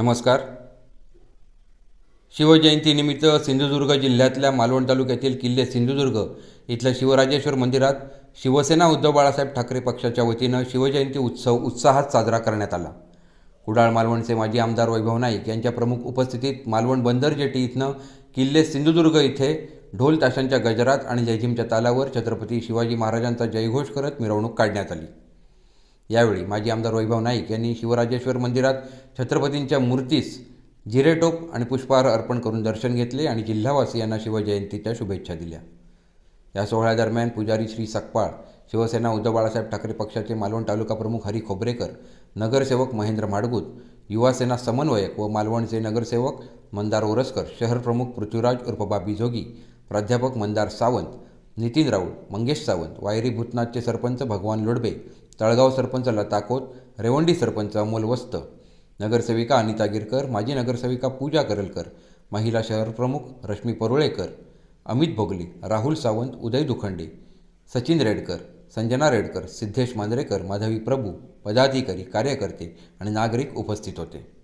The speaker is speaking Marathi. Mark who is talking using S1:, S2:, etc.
S1: नमस्कार. शिवजयंतीनिमित्त सिंधुदुर्ग जिल्ह्यातल्या मालवण तालुक्यातील किल्ले सिंधुदुर्ग इथल्या शिवराजेश्वर मंदिरात शिवसेना उद्धव बाळासाहेब ठाकरे पक्षाच्या वतीनं शिवजयंती उत्सव उत्साहात साजरा करण्यात आला. कुडाळ मालवणचे माजी आमदार वैभव नाईक यांच्या प्रमुख उपस्थितीत मालवण बंदर जेटी इथनं किल्ले सिंधुदुर्ग इथे ढोल ताशांच्या गजरात आणि जयझिमच्या तालावर छत्रपती शिवाजी महाराजांचा जयघोष करत मिरवणूक काढण्यात आली. यावेळी माजी आमदार वैभव नाईक यांनी शिवराजेश्वर मंदिरात छत्रपतींच्या मूर्तीस जिरेटोप आणि पुष्पहार अर्पण करून दर्शन घेतले आणि जिल्हावासियांना शिवजयंतीच्या शुभेच्छा दिल्या. या सोहळ्यादरम्यान पुजारी श्री सकपाळ शिवसेना उद्धव बाळासाहेब ठाकरे पक्षाचे मालवण तालुका प्रमुख हरी खोबरेकर नगरसेवक महेंद्र माडगूत युवासेना समन्वयक व मालवणचे नगरसेवक मंदार ओरसकर शहर प्रमुख पृथ्वीराज उर्फ बाबी जोगी प्राध्यापक मंदार सावंत नितीन राऊळ मंगेश सावंत वायरी भूतनाथचे सरपंच भगवान लोडबे तळगाव सरपंच लता रेवंडी सरपंच अमोल वस्त नगरसेविका अनिता गिरकर माजी नगरसेविका पूजा करलकर महिला शहर प्रमुख रश्मी परुळेकर अमित भोगले राहुल सावंत उदय दुखंडे सचिन रेडकर संजना रेडकर सिद्धेश मांजरेकर माधवी प्रभू पदाधिकारी कार्यकर्ते आणि नागरिक उपस्थित होते.